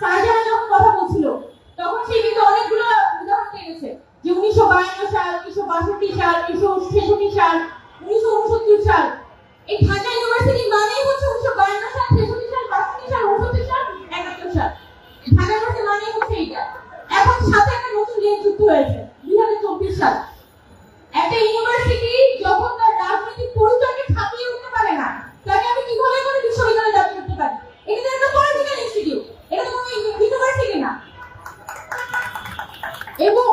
শাহজাহান সাল, উনিশশো বাষট্টি সাল এই ঢাকা ইউনিভার্সিটি মানেই হচ্ছে উনিশশো বায়ান্ন সাল, ছেষট্টি সাল, বাষট্টি সাল, উনসত্তর সাল, একাত্তর সাল। ঢাকা ইউনিভার্সিটি মানেই এখন সাথে একটা নতুন হয়েছে, দুই হাজার চব্বিশ সাল একটা ইউনিভার্সিটি যখন তার রাজনৈতিক পরিচয়কে ছাপিয়ে উঠতে পারে না তাকে আমি কীভাবে করে বিশ্ববিদ্যালয়ে দাবি করতে পারি এটা তো একটা পলিটিক্যাল ইনস্টিটিউট এটা তো কোনো ইউনিভার্সিটি না এবং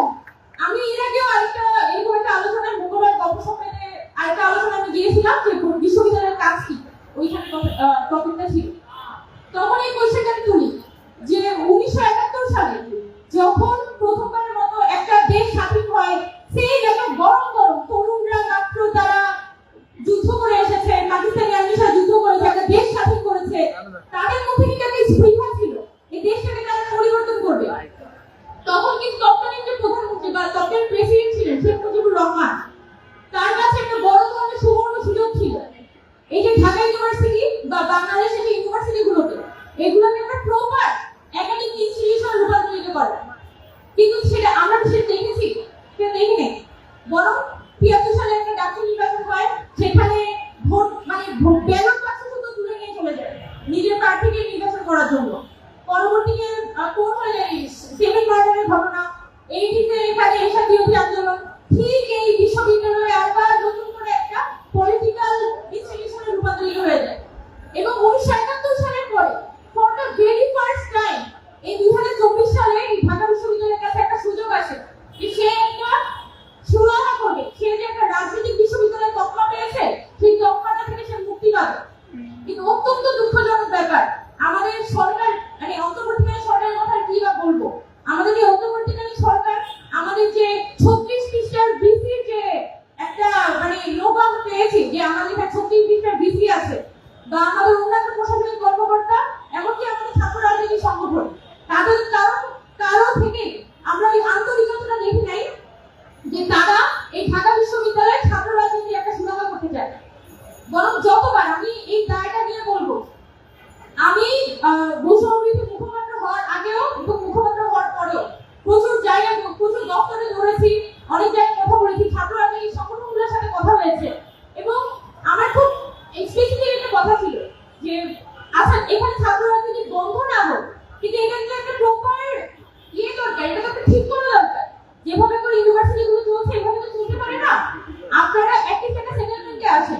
আমি এর আগেও আরেকটা এরকম একটা আলোচনার মঙ্গলবার সম্মেলনে আরেকটা আলোচনা আমি গিয়েছিলাম যে বিশ্ববিদ্যালয়ের কাজ কি? ওইখানে টপিকটা ছিল। তখন এই কোয়েশ্চেনটা আমি তুলি যে উনিশশো একাত্তর সালে যখন প্রথমবারের মতো একটা দেশ স্বাধীন হয় সেই জায়গা গরম গরম তরুণরা মাত্র তারা যুদ্ধ করে এসেছে পাকিস্তানি আর্মির সাথে যুদ্ধ করেছে একটা দেশ স্বাধীন করেছে তাদের মধ্যে কিন্তু একটা স্পৃহা ছিল এই দেশটাকে তারা পরিবর্তন করবে তখন কিন্তু তৎকালীন যে প্রধানমন্ত্রী বা তৎকালীন প্রেসিডেন্ট ছিলেন শেখ মুজিবুর রহমান তার কাছে একটা বড় ধরনের সুবর্ণ সুযোগ ছিল এই যে ঢাকা ইউনিভার্সিটি বা বাংলাদেশের যে ইউনিভার্সিটি গুলোকে এগুলোকে একটা প্রপার একাডেমিক ইনস্টিটিউশন রূপান্তরিত করা। কিন্তু সেটা আমরা কি সেটা দেখেছি সেটা দেখি নাই বরং তিয়াত্তর সালে একটা ডাক্তার নির্বাচন হয় সেখানে ভোট মানে ব্যালট বাক্স শুধু তুলে নিয়ে চলে যায় নিজের প্রার্থীকে নির্বাচন করার জন্য। পরবর্তীতে আহ, কোন হয়ে সেভেন মার্ডারের ঘটনা এইটিতে এখানে এসা বিরোধী আন্দোলন ঠিক এই বিশ্ববিদ্যালয়ে আবার নতুন করে একটা পলিটিক্যাল ইনস্টিটিউশনে রূপান্তরিত হয়ে যায় এবং উনিশশো একাত্তর সালের পরে for the very first time এই দুই হাজার চব্বিশ সালে এই ঢাকা বিশ্ববিদ্যালয়ের কাছে একটা সুযোগ আসে যে সে একটা সুরাহা করবে। সে যে একটা রাজনৈতিক বিশ্ববিদ্যালয়ের তকমা পেয়েছে, সেই তকমাটা থেকে সে মুক্তি পাবে। কিন্তু অত্যন্ত দুঃখজনক ব্যাপার, আমাদের সরকার মানে অন্তর্বর্তীকালীন সরকারের কথা কি বা বলব? আমাদের এই অন্তর্বর্তীকালীন সরকার আমাদের যে ছত্রিশ পৃষ্ঠার বিসির যে একটা মানে লোক আমরা পেয়েছি, যে আমাদের এখানে ছত্রিশ পৃষ্ঠার বিসি আছে, বা আমাদের অন্যান্য প্রশাসনিক কর্মকর্তা, এমনকি আমাদের ছাত্র রাজনৈতিক সংগঠন, তাদের কারও প্রচুর দপ্তরে ধরেছি, অনেক জায়গায় কথা বলেছি ছাত্র আমি সংগঠনগুলোর সাথে কথা হয়েছে। এবং আমার খুব স্পেসিফিক একটা কথা ছিল যে আচ্ছা এখানে ছাত্র রাজনীতি বন্ধ না হোক, কিন্তু এখানে তো একটা প্রপার ইয়ে দরকার, এটা তো একটা ঠিক করা দরকার। যেভাবে করে ইউনিভার্সিটিগুলো চলছে, এভাবে তো চলতে পারে না। আপনারা একই একটা সেটেলমেন্টে আসেন